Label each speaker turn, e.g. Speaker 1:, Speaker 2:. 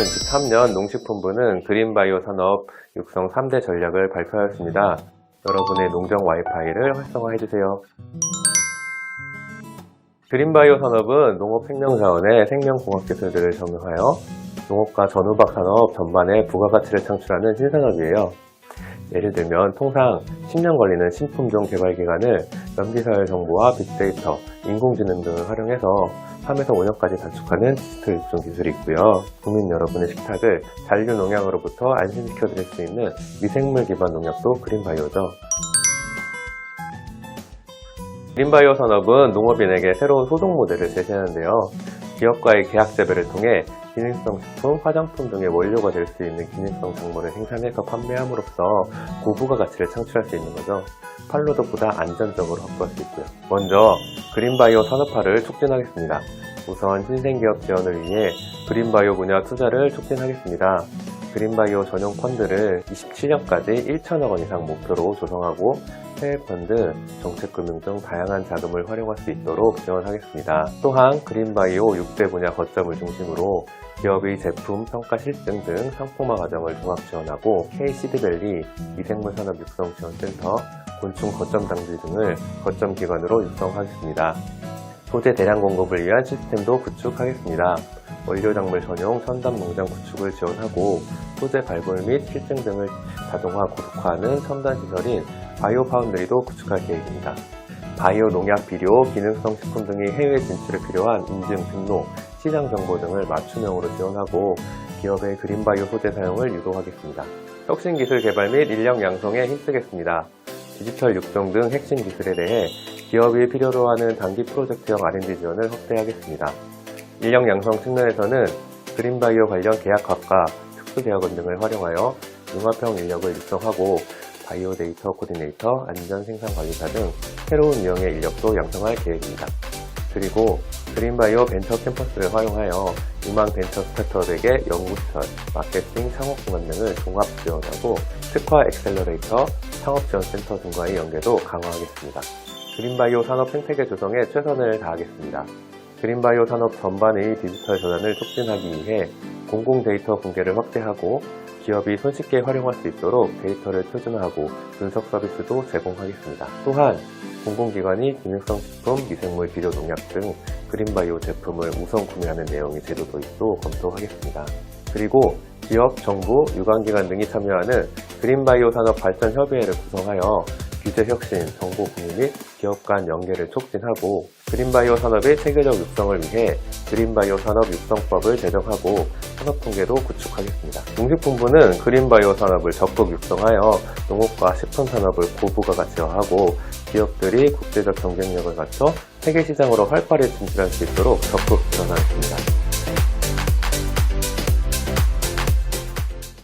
Speaker 1: 2023년 농식품부는 그린바이오 산업 육성 3대 전략을 발표하였습니다. 여러분의 농정 와이파이를 활성화해주세요. 그린바이오 산업은 농업 생명자원의 생명공학 기술들을 적용하여 농업과 전후박 산업 전반에 부가가치를 창출하는 신산업이에요. 예를 들면 통상 10년 걸리는 신품종 개발 기간을 연기서열 정보와 빅데이터, 인공지능 등을 활용해서 3에서 5년까지 단축하는 디지털 육종 기술이 있고요. 국민 여러분의 식탁을 잔류 농약으로부터 안심시켜 드릴 수 있는 미생물 기반 농약도 그린바이오죠. 그린바이오 산업은 농업인에게 새로운 소득 모델을 제시하는데요. 기업과의 계약 재배를 통해 기능성 식품, 화장품 등의 원료가 될 수 있는 기능성 작물을 생산해서 판매함으로써 고부가 가치를 창출할 수 있는 거죠. 팔로드보다 안전적으로 확보할 수 있고요. 먼저 그린바이오 산업화를 촉진하겠습니다. 우선 신생기업 지원을 위해 그린바이오 분야 투자를 촉진하겠습니다. 그린바이오 전용 펀드를 27년까지 1천억 원 이상 목표로 조성하고 해외 펀드, 정책금융 등 다양한 자금을 활용할 수 있도록 지원하겠습니다. 또한 그린바이오 6대 분야 거점을 중심으로 기업의 제품, 평가 실증 등 상품화 과정을 종합 지원하고 K시드밸리, 미생물 산업 육성 지원센터, 곤충 거점 당지 등을 거점 기관으로 육성하겠습니다. 소재 대량 공급을 위한 시스템도 구축하겠습니다. 원료 작물 전용 첨단 농장 구축을 지원하고 소재 발굴 및 실증 등을 자동화 고속화하는 첨단 시설인 바이오 파운드리도 구축할 계획입니다. 바이오 농약 비료, 기능성 식품 등의 해외 진출에 필요한 인증, 등록, 시장 정보 등을 맞춤형으로 지원하고 기업의 그린바이오 소재 사용을 유도하겠습니다. 혁신 기술 개발 및 인력 양성에 힘쓰겠습니다. 디지털 육종 등 핵심 기술에 대해 기업이 필요로 하는 단기 프로젝트형 R&D 지원을 확대하겠습니다. 인력 양성 측면에서는 그린바이오 관련 계약학과 특수대학원 등을 활용하여 융합형 인력을 육성하고 바이오 데이터 코디네이터, 안전 생산 관리사 등 새로운 유형의 인력도 양성할 계획입니다. 그리고 그린바이오 벤처 캠퍼스를 활용하여 유망 벤처 스타트업에게 연구시설, 마케팅, 창업 공간 등을 종합 지원하고 특화 엑셀러레이터, 창업지원센터 등과의 연계도 강화하겠습니다. 그린바이오 산업 생태계 조성에 최선을 다하겠습니다. 그린바이오 산업 전반의 디지털 전환을 촉진하기 위해 공공 데이터 공개를 확대하고 기업이 손쉽게 활용할 수 있도록 데이터를 표준화하고 분석 서비스도 제공하겠습니다. 또한 공공기관이 기능성 식품, 미생물 비료 농약 등 그린바이오 제품을 우선 구매하는 내용의 제도 도입도 검토하겠습니다. 그리고 기업, 정부, 유관기관 등이 참여하는 그린바이오 산업 발전 협의회를 구성하여 규제 혁신, 정보 공유 및 기업 간 연계를 촉진하고 그린바이오 산업의 체계적 육성을 위해 그린바이오 산업 육성법을 제정하고 산업 통계도 구축하겠습니다. 농식품부는 그린바이오 산업을 적극 육성하여 농업과 식품 산업을 고부가 가치화하고 기업들이 국제적 경쟁력을 갖춰 세계 시장으로 활발히 진출할 수 있도록 적극 지원하겠습니다.